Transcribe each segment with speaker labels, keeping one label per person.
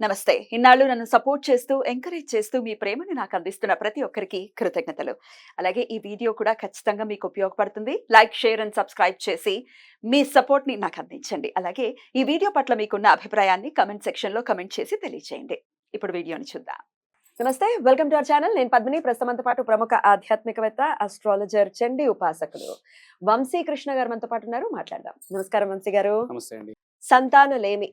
Speaker 1: నమస్తే. ఇన్నాళ్ళు నన్ను సపోర్ట్ చేస్తూ ఎంకరేజ్ చేస్తూ మీ ప్రేమని నాకు అందిస్తున్న ప్రతి ఒక్కరికి కృతజ్ఞతలు. అలాగే ఈ వీడియో కూడా ఖచ్చితంగా మీకు ఉపయోగపడుతుంది. లైక్ షేర్ అండ్ సబ్స్క్రైబ్ చేసి మీ సపోర్ట్ని నాకు అందించండి. అలాగే ఈ వీడియో పట్ల మీకున్న అభిప్రాయాన్ని కమెంట్ సెక్షన్లో కమెంట్ చేసి తెలియజేయండి ఇప్పుడు వీడియోని చూద్దాం. నమస్తే. Welcome to our channel. నేను పద్మిని. ప్రస్తుతంతో పాటు ప్రముఖ ఆధ్యాత్మికవేత్త అస్ట్రాలజర్ చండి ఉపాసకులు వంశీ కృష్ణ గారు మనతో పాటు ఉన్నారు. మాట్లాడదాం. నమస్కారం వంశీ గారు.
Speaker 2: నమస్తే అండి.
Speaker 1: సంతాన లేమి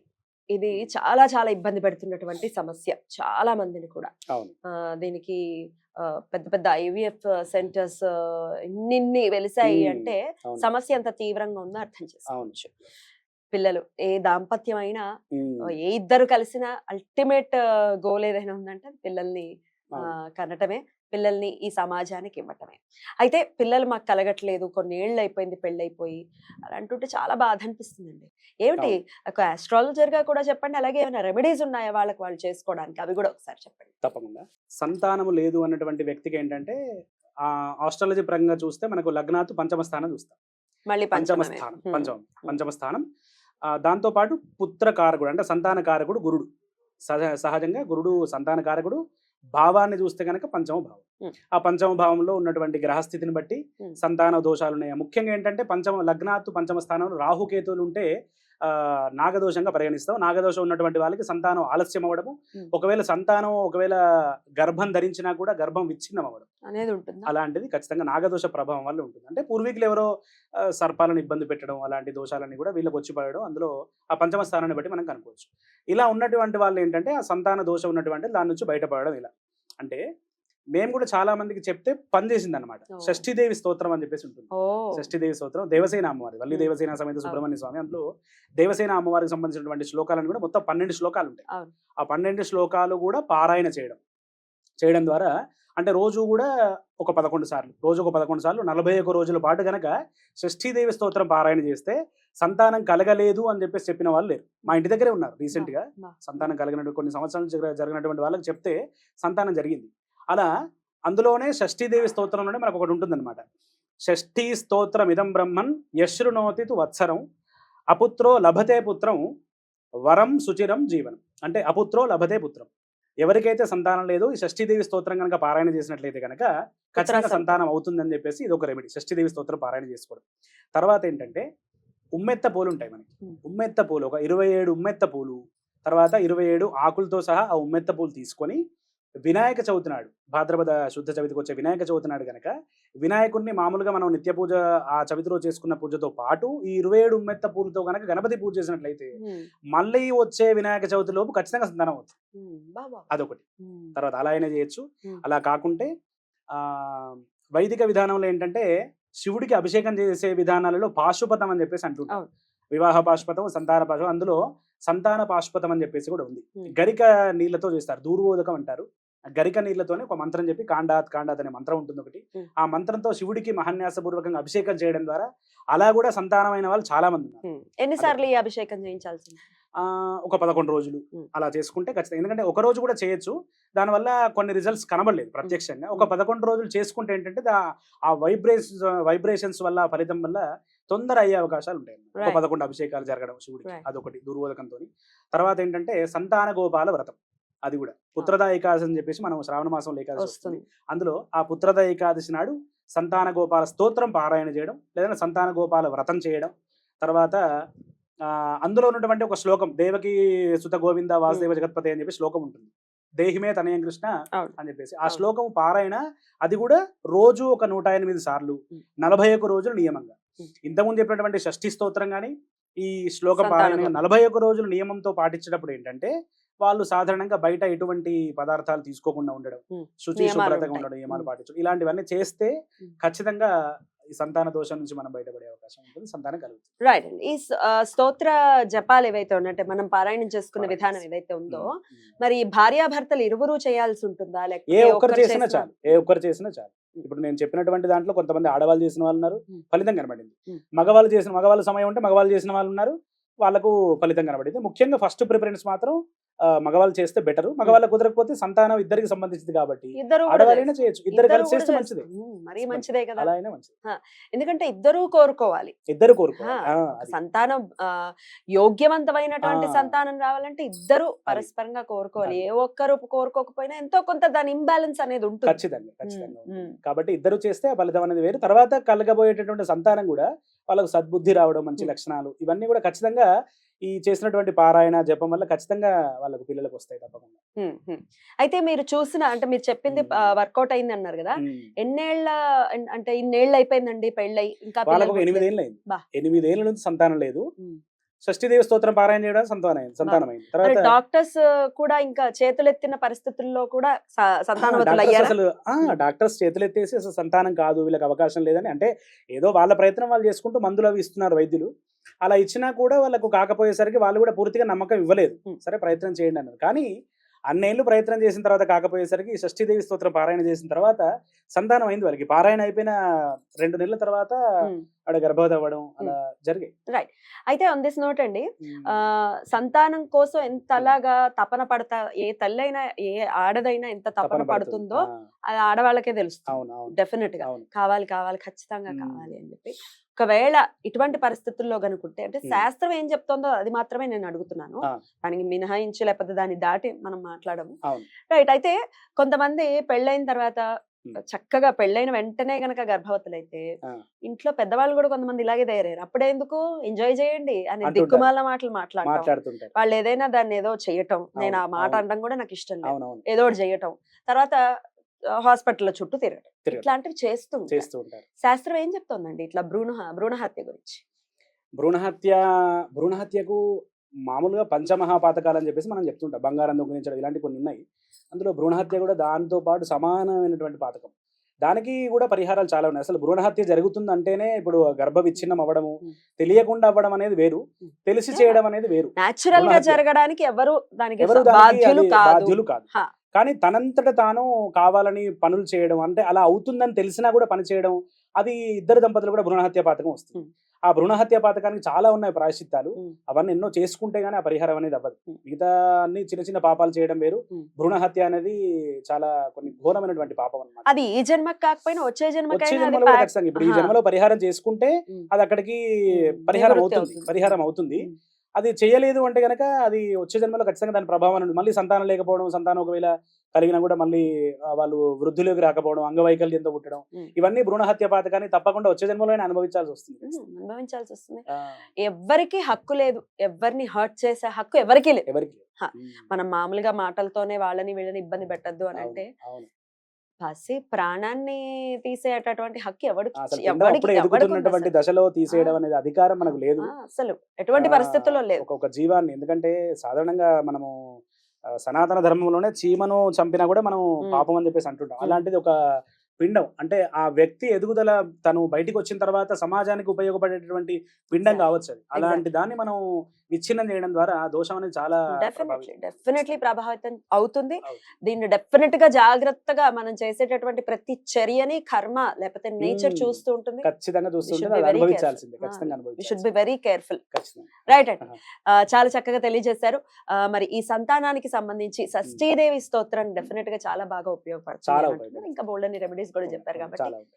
Speaker 1: ఇది చాలా చాలా ఇబ్బంది పెడుతున్నటువంటి సమస్య చాలా మందిని కూడా దీనికి ఆ, పెద్ద పెద్ద ఐవీఎఫ్ సెంటర్స్ ఇన్నిన్ని వెలిసాయి. అంటే సమస్య ఎంత తీవ్రంగా ఉందో అర్థం చేసుకోవచ్చు పిల్లలు ఏ దాంపత్యం అయినా ఏ ఇద్దరు కలిసిన అల్టిమేట్ గోల్ ఏదైనా ఉందంటే పిల్లల్ని. కనటమే పిల్లల్ని ఈ సమాజానికి ఇవ్వటమే. అయితే పిల్లలు మాకు కలగట్లేదు కొన్ని ఏళ్ళు అయిపోయింది పెళ్ళైపోయి అలా అంటుంటే చాలా బాధ అనిపిస్తుందండి ఏమిటి ఒక astrologer గా కూడా చెప్పండి అలాగే ఏమైనా రెమెడీస్ ఉన్నాయా వాళ్ళకి వాళ్ళు చేసుకోవడానికి? అవి కూడా ఒకసారి చెప్పండి.
Speaker 2: తప్పకుండా. సంతానము లేదు అన్నటువంటి వ్యక్తికి ఏంటంటే ఆ ఆస్ట్రాలజీ పరంగా చూస్తే మనకు లగ్నాతు పంచమ స్థానం చూస్తాం.
Speaker 1: మళ్ళీ
Speaker 2: పంచమ. స్థానం. పంచమం పంచమ స్థానం. ఆ, దాంతో పాటు పుత్ర కారకుడు అంటే సంతాన కారకుడు గురుడు. సహ సహజంగా గురుడు సంతాన కారకుడు భావాన్ని చూస్తే కనుక పంచమ భావం. ఆ పంచమ భావంలో ఉన్నటువంటి గ్రహస్థితిని బట్టి. సంతాన దోషాలు ఉన్నాయి ముఖ్యంగా ఏంటంటే పంచమ లగ్నాత్తు పంచమ స్థానంలో రాహుకేతువులు ఉంటే నాగదోషంగా పరిగణిస్తాం. నాగదోషం ఉన్నటువంటి వాళ్ళకి సంతానం ఆలస్యం అవ్వడము. ఒకవేళ సంతానం ఒకవేళ గర్భం ధరించినా కూడా గర్భం విచ్ఛిన్నం అవ్వడం
Speaker 1: అనేది ఉంటుందా.
Speaker 2: అలాంటిది ఖచ్చితంగా నాగదోష ప్రభావం వల్ల ఉంటుంది. అంటే పూర్వీకులు ఎవరో సర్పాలను ఇబ్బంది పెట్టడం అలాంటి దోషాలన్నీ కూడా వీళ్ళకి వచ్చి పడడం అందులో ఆ పంచమ స్థానాన్ని బట్టి మనం కనుక్కోవచ్చు. ఇలా ఉన్నటువంటి వాళ్ళు ఏంటంటే ఆ సంతాన దోషం ఉన్నటువంటి దాని నుంచి బయటపడడం ఇలా. అంటే మేము కూడా చాలా మందికి చెప్తే పని చేసింది అనమాట. షష్ఠీదేవి స్తోత్రం అని చెప్పేసి ఉంటుంది. షష్ఠీదేవి స్తోత్రం దేవసేన అమ్మవారి వల్లి. దేవసేన సమేత సుబ్రహ్మణ్య స్వామి అందులో దేవసేన అమ్మవారికి సంబంధించినటువంటి శ్లోకాలను కూడా మొత్తం పన్నెండు శ్లోకాలు ఉంటాయి. ఆ పన్నెండు శ్లోకాలు కూడా పారాయణ చేయడం. చేయడం ద్వారా అంటే రోజు కూడా ఒక పదకొండు సార్లు రోజు ఒక పదకొండు సార్లు నలభై ఒక రోజుల పాటు గనక షష్ఠీదేవి స్తోత్రం పారాయణ చేస్తే సంతానం కలగలేదు అని చెప్పేసి చెప్పిన వాళ్ళు లేరు. మా ఇంటి దగ్గరే ఉన్నారు రీసెంట్గా
Speaker 1: బా.
Speaker 2: సంతానం కలిగినటువంటి కొన్ని సంవత్సరాలు జరగ- జరిగినటువంటి వాళ్ళకి చెప్తే సంతానం జరిగింది. అలా అందులోనే షష్ఠీదేవి స్తోత్రంలోనే మనకు ఒకటి ఉంటుందన్నమాట. షష్ఠీ స్తోత్రం ఇదం బ్రహ్మన్ యశ్రునోతి తు వత్సరం అపుత్రో లభతే పుత్రం వరం సుచిరం జీవనం. అంటే అపుత్రో లభతే పుత్రం. ఎవరికైతే సంతానం లేదో ఈ షష్ఠీదేవి స్తోత్రం కనుక పారాయణ చేసినట్లయితే కనుక ఖచ్చితంగా
Speaker 1: సంతానం.
Speaker 2: అవుతుందని చెప్పేసి ఇది ఒక రెమెడీ షష్ఠీదేవి స్తోత్రం పారాయణ చేసుకోవడం. తర్వాత ఏంటంటే ఉమ్మెత్త పూలు ఉంటాయి మనకి. ఉమ్మెత్త పూలు ఒక ఇరవై ఏడు ఉమ్మెత్త పూలు తర్వాత ఇరవై ఏడు ఆకులతో సహా ఆ ఉమ్మెత్త పూలు తీసుకొని వినాయక చవితి నాడు భాద్రపద శుద్ధ చవితికి వచ్చే వినాయక చవితి నాడు కనుక వినాయకుడిని మామూలుగా మనం నిత్య పూజ ఆ చవితిలో చేసుకున్న పూజతో పాటు ఈ ఇరవై ఏడు ఉమ్మెత్త పూలతో కనుక గణపతి పూజ చేసినట్లయితే. మళ్ళీ వచ్చే వినాయక చవితి లోపు ఖచ్చితంగా సంతానం అవుతుంది. అదొకటి. తర్వాత అలా అయినా చేయొచ్చు. అలా కాకుంటే ఆ వైదిక విధానంలో ఏంటంటే శివుడికి అభిషేకం చేసే విధానాలలో పాశుపతం అని చెప్పేసి
Speaker 1: అవును.
Speaker 2: వివాహ పాశుపతం సంతాన పాశుపతం అందులో సంతాన పాశుపతం అని చెప్పేసి కూడా ఉంది. గరిక నీళ్ళతో చేస్తారు దూర్వోదకం అంటారు గరిక నీళ్ళతోనే ఒక మంత్రం చెప్పి కాండాత్ కాండాత్ అనే మంత్రం ఉంటుంది ఒకటి. ఆ మంత్రంతో శివుడికి మహాన్యాసపూర్వకంగా అభిషేకం చేయడం ద్వారా అలా కూడా సంతానమైన వాళ్ళు చాలా మంది.
Speaker 1: ఎన్నిసార్లు ఈ అభిషేకం చేయించాల్సింది
Speaker 2: ఆ, ఒక పదకొండు రోజులు. అలా చేసుకుంటే ఖచ్చితంగా ఎందుకంటే ఒక రోజు కూడా చేయొచ్చు దానివల్ల కొన్ని రిజల్ట్స్ కనబడలేదు ప్రత్యక్షంగా ఒక. పదకొండు రోజులు చేసుకుంటే ఏంటంటే ఆ వైబ్రేషన్స్ వైబ్రేషన్స్ వల్ల ఫలితం వల్ల తొందర అయ్యే అవకాశాలు ఉంటాయి ఒక. పదకొండు అభిషేకాలు జరగడం శివుడికి. అదొకటి దుర్వోదకంతో తర్వాత ఏంటంటే సంతాన గోపాల వ్రతం అది కూడా పుత్రద ఏకాదశి అని చెప్పేసి మనం శ్రావణ మాసంలో ఏకాదశి వస్తుంది అందులో ఆ పుత్రద ఏకాదశి నాడు సంతాన గోపాల స్తోత్రం పారాయణ చేయడం లేదంటే సంతాన గోపాల వ్రతం చేయడం తర్వాత ఆ, అందులో ఉన్నటువంటి ఒక శ్లోకం దేవకి సుత గోవింద వాసుదేవ జగత్పతి అని చెప్పి శ్లోకం ఉంటుంది దేహిమే తనయం కృష్ణ. అని చెప్పేసి ఆ. శ్లోకం పారాయణ అది కూడా రోజు ఒక నూట ఎనిమిది సార్లు. నలభై ఒక్క రోజులు నియమంగా. ఇంతకుముందు చెప్పినటువంటి షష్ఠి స్తోత్రం కానీ ఈ శ్లోక పారాయణ. నలభై ఒక్క రోజులు నియమంతో పాటించేటప్పుడు ఏంటంటే వాళ్ళు సాధారణంగా బయట ఎటువంటి పదార్థాలు తీసుకోకుండా ఉండడం. శుచి శుభ్రతగా. ఉండడం నియమాలు. పాటించడం ఇలాంటివన్నీ చేస్తే. ఖచ్చితంగా ఈ సంతాన దోషం నుంచి మనం బయటపడే అవకాశం ఉంటుంది సంతానం కలుగుతుంది
Speaker 1: రైట్ ఈ స్తోత్ర జపాలు ఏవైతే ఉన్నాయంటే మనం పారాయణం చేసుకునే. విధానం ఏదైతే ఉందో. మరి భార్యాభర్తలు ఇరువురు చేయాల్సి ఉంటుందా
Speaker 2: ఏ
Speaker 1: లేకపోతే
Speaker 2: ఒక్కరు
Speaker 1: ఒక్కరు
Speaker 2: చేసినా చాలు ఏ ఒక్కరు చేసినా చాలు ఇప్పుడు నేను చెప్పినటువంటి దాంట్లో కొంతమంది ఆడవాళ్ళు చేసిన వాళ్ళు ఉన్నారు. ఫలితం కనబడింది. మగవాళ్ళు చేసిన మగవాళ్ళ సమయం ఉంటే మగవాళ్ళు చేసిన వాళ్ళు ఉన్నారు వాళ్ళకు ఫలితం కనబడింది ముఖ్యంగా ఫస్ట్ ప్రిఫరెన్స్ మాత్రం మగవాళ్ళు చేస్తే బెటర్. మగవాళ్ళకి కుదరకపోతే సంతానం ఇద్దరికి సంబంధించింది కాబట్టి ఆడవాళ్ళైనా. చేయొచ్చు. ఇద్దరు కలిసి చేస్తే. మంచిదే.
Speaker 1: ఉమ్, మరీ మంచిదే. కదా.
Speaker 2: అలా అయినా మంచిది.
Speaker 1: ఎందుకంటే ఇద్దరూ కోరుకోవాలి.
Speaker 2: ఇద్దరు కోరుకో
Speaker 1: ఆ, సంతానం యోగ్యవంతమైనటువంటి. సంతానం రావాలంటే ఇద్దరు పరస్పరంగా కోరుకోవాలి. ఏ ఒక్కరు కోరుకోకపోయినా ఎంతో కొంత దాని ఇంబ్యాలెన్స్ అనేది ఉంటుంది.
Speaker 2: ఖచ్చితంగా ఖచ్చితంగా. కాబట్టి ఇద్దరు చేస్తే ఫలితం అనేది వేరు. తర్వాత కలగబోయేటటువంటి సంతానం కూడా వాళ్ళకు సద్బుద్ధి రావడం మంచి. లక్షణాలు ఇవన్నీ కూడా ఖచ్చితంగా ఈ చేసినటువంటి పారాయణ జపం వల్ల ఖచ్చితంగా వాళ్ళకు పిల్లలకు వస్తాయి తప్పకుండా.
Speaker 1: అయితే మీరు చూసిన అంటే మీరు చెప్పింది. వర్కౌట్ అయింది అన్నారు కదా. ఎన్నేళ్ళ అంటే ఇన్నేళ్ళు అయిపోయిందండి పెళ్ళై ఇంకా
Speaker 2: వాళ్ళకు ఎనిమిదేళ్ళు అయింది. ఎనిమిదేళ్ళ నుంచి సంతానం లేదు. షష్ఠీదేవి స్తోత్రం పారాయణ చేయడం సంతానం అయింది సంతానం అయింది
Speaker 1: మరి
Speaker 2: తర్వాత
Speaker 1: డాక్టర్స్ కూడా ఇంకా చేతులెత్తిన పరిస్థితుల్లో కూడా
Speaker 2: అసలు. డాక్టర్స్ చేతులు ఎత్తేసి అసలు సంతానం కాదు వీళ్ళకి అవకాశం లేదని అంటే ఏదో వాళ్ళ ప్రయత్నం వాళ్ళు చేసుకుంటూ మందులు అవి ఇస్తున్నారు వైద్యులు అలా ఇచ్చినా కూడా వాళ్ళకు కాకపోయేసరికి వాళ్ళు కూడా పూర్తిగా నమ్మకం ఇవ్వలేదు. సరే ప్రయత్నం చేయండి అన్నారు కానీ అన్నేళ్ళు ప్రయత్నం చేసిన తర్వాత కాకపోయేసరికి షష్ఠీదేవి స్తోత్రం పారాయణ చేసిన తర్వాత సంతానం అయింది వాళ్ళకి. పారాయణ అయిపోయిన రెండు నెలల తర్వాత. ఆడ గర్భవతి అవ్వడం అలా జరిగాయి.
Speaker 1: అయితే ఆన్ దిస్ నోట్ అండి ఆ సంతానం కోసం ఎంత అలాగా తపన పడతా ఏ తల్లైనా ఏ ఆడదైనా ఎంత తపన
Speaker 2: పడుతుంది.
Speaker 1: అది ఆడవాళ్ళకే తెలుస్తుంది.
Speaker 2: డెఫినెట్గా
Speaker 1: కావాలి కావాలి. ఖచ్చితంగా. కావాలి అని చెప్పి. ఒకవేళ ఇటువంటి పరిస్థితుల్లో కనుకుంటే అంటే. శాస్త్రం ఏం చెప్తుందో అది మాత్రమే నేను అడుగుతున్నాను. దానికి మినహాయించి లేకపోతే దాన్ని దాటి మనం మాట్లాడము. రైట్. అయితే కొంతమంది పెళ్ళైన తర్వాత. చక్కగా పెళ్ళైన వెంటనే గనక గర్భవతులైతే. ఇంట్లో పెద్దవాళ్ళు కూడా కొంతమంది ఇలాగే తయారయ్యారు. అప్పుడే ఎందుకు? ఎంజాయ్ చేయండి అని. దిక్కుమాల మాటలు మాట్లాడటం. వాళ్ళు ఏదైనా దాన్ని ఏదో చేయటం. నేను ఆ మాట. అనడం కూడా నాకు ఇష్టం లేదు. ఏదో ఒకటి చేయటం. తర్వాత హాస్పిటల్ చుట్టూ తిరగటం. ఇట్లాంటివి చేస్తూ.
Speaker 2: చేస్తూ ఉంటారు
Speaker 1: శాస్త్రం ఏం చెప్తోందండి ఇట్లా భ్రూణ భ్రూణ హత్య గురించి
Speaker 2: భ్రూణహత్య భ్రూణహత్యకు మామూలుగా పంచమహాపాతకాలు అని చెప్పేసి మనం చెప్తుంటాం బంగారం దొంగిలించడం ఇలాంటి కొన్ని ఉన్నాయి అందులో భ్రూణహత్య కూడా దాంతో పాటు సమానమైనటువంటి పాతకం దానికి కూడా పరిహారాలు చాలా ఉన్నాయి అసలు భ్రూణహత్య జరుగుతుంది అంటేనే ఇప్పుడు గర్భ విచ్ఛిన్నం అవ్వడము. తెలియకుండా అవ్వడం అనేది వేరు. తెలిసి. చేయడం అనేది వేరు నాచురల్గా.
Speaker 1: జరగడానికి ఎవరు బాధ్యులు కాదు.
Speaker 2: కానీ తనంతట తాను కావాలని పనులు చేయడం అంటే అలా అవుతుందని తెలిసినా కూడా పని చేయడం అది ఇద్దరు దంపతులు కూడా భ్రూణహత్య పాతకం వస్తుంది. ఆ భ్రూణహత్య పాతకానికి చాలా ఉన్నాయి ప్రాయశ్చిత్తాలు. అవన్నీ ఎన్నో చేసుకుంటే గానీ ఆ పరిహారం అనేది అవ్వదు. మిగతా అన్ని చిన్న చిన్న పాపాలు చేయడం వేరు. భ్రూణహత్య అనేది చాలా కొన్ని ఘోరమైనటువంటి పాపం అన్నమాట
Speaker 1: అది ఈ జన్మకి కాకపోయినా వచ్చే
Speaker 2: వచ్చే
Speaker 1: జన్మకైనా అది
Speaker 2: జన్మలో. ఖచ్చితంగా ఇప్పుడు ఈ. జన్మలో పరిహారం చేసుకుంటే. అది అక్కడికి. పరిహారం అవుతుంది. పరిహారం అవుతుంది. అది చేయలేదు అంటే గనక అది వచ్చే జన్మలో ఖచ్చితంగా దాని ప్రభావం అనేది మళ్ళీ సంతానం లేకపోవడం సంతానం ఒకవేళ కలిగినా కూడా మళ్ళీ వాళ్ళు వృద్ధులోకి రాకపోవడం అంగవైకల్యంతో పుట్టడం. ఇవన్నీ భ్రూణహత్య పాతకాన్ని తప్పకుండా వచ్చే జన్మలో అనుభవించాల్సి వస్తుంది.
Speaker 1: అనుభవించాల్సి వస్తుంది.
Speaker 2: ఆ,
Speaker 1: ఎవ్వరికి హక్కు లేదు. ఎవరిని హర్ట్ చేసే హక్కు ఎవరికి లేదు.
Speaker 2: ఎవరికి
Speaker 1: మనం మామూలుగా మాటలతోనే వాళ్ళని వీళ్ళని ఇబ్బంది పెట్టద్దు అని అంటే. పసి ప్రాణాన్ని తీసేటటువంటి హక్కు ఎవరికి?
Speaker 2: దశలో తీసేయడం. అనేది అధికారం మనకు లేదు
Speaker 1: అసలు ఎటువంటి పరిస్థితుల్లో లేదు
Speaker 2: ఒక జీవాన్ని ఎందుకంటే సాధారణంగా మనము సనాతన ధర్మంలోనే చీమను చంపినా కూడా మనం. పాపం అని చెప్పేసి అంటుంటాం. అలాంటిది ఒక పిండం. అంటే ఆ వ్యక్తి ఎదుగుదల తను బయటికి వచ్చిన తర్వాత సమాజానికి ఉపయోగపడేటటువంటి పిండం. కావచ్చు అది. అలాంటి దాన్ని మనం విచ్ఛిన్నం చేయడం ద్వారా ఆ దోషం అనేది చాలా
Speaker 1: డెఫినెట్లీ
Speaker 2: ప్రభావితం.
Speaker 1: డెఫినెట్లీ ప్రభావితం అవుతుంది. దీన్ని డెఫినెట్గా జాగ్రత్తగా మనం చేసేటటువంటి ప్రతి చర్యని కర్మ లేకపోతే నేచర్
Speaker 2: మ్మ్.
Speaker 1: చూస్తూ ఉంటుంది.
Speaker 2: ఖచ్చితంగా చూస్తుంటే అనుభవించాల్సిందే.
Speaker 1: వెరీ కేర్ఫుల్ రైట్ అండి. చాలా చక్కగా తెలియజేశారు. మరి ఈ సంతానానికి సంబంధించి షష్ఠీదేవి స్తోత్రం డెఫినెట్గా చాలా బాగా ఉపయోగపడుతుంది. ఇంకా బోల్డని రెమెడీస్ కూడా చెప్పారు కాబట్టి
Speaker 2: చాలా